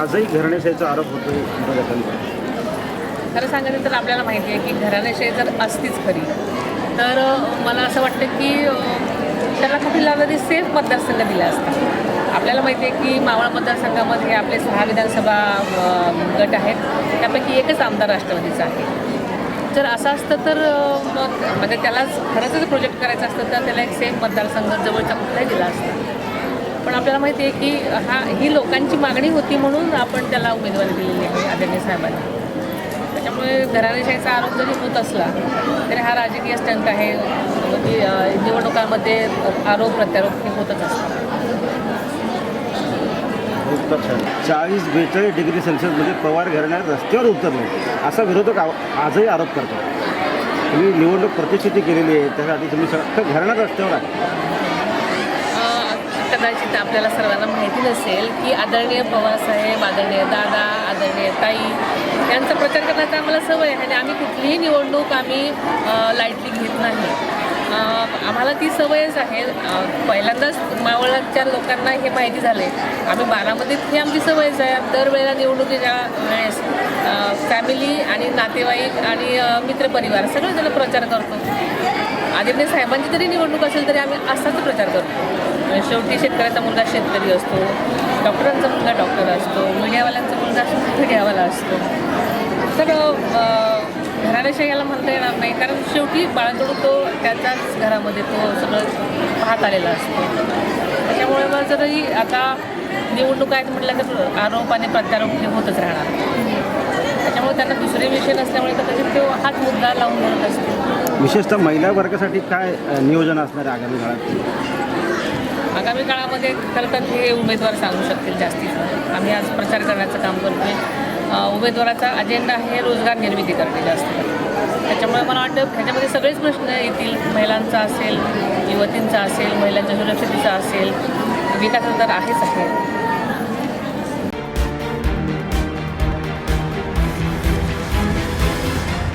आजही घराणेशाहीचा आरोप होतो विरोधकांचा खरं सांगायचं तर आपल्याला माहिती आहे की घराण्याशाही जर असतीच खरी तर मला असं वाटतं की त्याला कुठे लागणारी सेफ मतदारसंघ दिला असता. आपल्याला माहिती आहे की मावळ मतदारसंघामध्ये आपले सहा विधानसभा गट आहेत. त्यापैकी एकच आमदार राष्ट्रवादीचा आहे. जर असं असतं तर मग म्हणजे त्यालाच खरंच प्रोजेक्ट करायचं असतं तर त्याला एक सेफ मतदारसंघ जवळचा कुठलाही दिला असता. पण आपल्याला माहिती आहे की हा ही लोकांची मागणी होती म्हणून आपण त्याला उमेदवारी दिलेली आहे आदरणीय साहेबांनी. त्याच्यामुळे घराणेशाहीचा आरोप जरी होत असला तरी हा राजकीय स्टंट आहे. म्हणजे निवडणुकांमध्ये आरोप प्रत्यारोप हे होतच असतात. चाळीस बेचाळीस डिग्री सेल्सिअसमध्ये पवार घराण्यात रस्त्यावर उतरले. असा विरोधक आजही आरोप करतात तुम्ही निवडणूक प्रतिष्ठिती केलेली आहे त्यासाठी तुम्ही सगळं घराण्यात रस्त्यावर आहे. कदाचित आपल्याला सर्वांना माहिती नसेल की आदरणीय पवारसाहेब आदरणीय दादा आदरणीय ताई यांचा प्रचार करण्याचा आम्हाला सवय आहे आणि आम्ही कुठलीही निवडणूक आम्ही लाईटली घेत नाही. आम्हाला ती सवयच आहे. पहिल्यांदाच मावळच्या लोकांना हे माहिती झाले आम्ही बारामतीत ही आमची सवयच आहे. दरवेळेला निवडणुकीच्या वेळेस फॅमिली आणि नातेवाईक आणि मित्रपरिवार सगळे जण प्रचार करतो. आदित्य साहेबांची जरी निवडणूक असेल तरी आम्ही असाच प्रचार करतो. शेवटी शेतकऱ्याचा मुलगा शेतकरी असतो डॉक्टरांचा मुलगा डॉक्टर असतो मीडियावाल्यांचा मुलगा मीडियावाला असतो. तर अं, याला म्हणता येणार नाही कारण शेवटी बाळाकडून तो त्याच्याच घरामध्ये तो सगळं पाहत आलेला असतो. त्याच्यामुळे मग जरी आता निवडणूक आहेत म्हटलं तर आरोप आणि प्रत्यारोप हे होतच राहणार. त्याच्यामुळे त्यांना दुसरे विषय नसल्यामुळे कदाचित तो हाच मुद्दा लावून मिळत असतो. विशेषतः महिला वर्गासाठी काय नियोजन असणार आहे आगामी काळात? आगामी काळामध्ये खरं तर हे उमेदवार सांगू शकतील जास्तीत आम्ही आज प्रचार करण्याचं काम करतोय. उमेदवाराचा अजेंडा हे रोजगार निर्मिती करणे जास्त. त्याच्यामुळे मला वाटतं ह्याच्यामध्ये सगळेच प्रश्न येतील. महिलांचा असेल युवतींचा असेल महिलांच्या सुरक्षितेचा असेल. विकास तर आहेच आहे.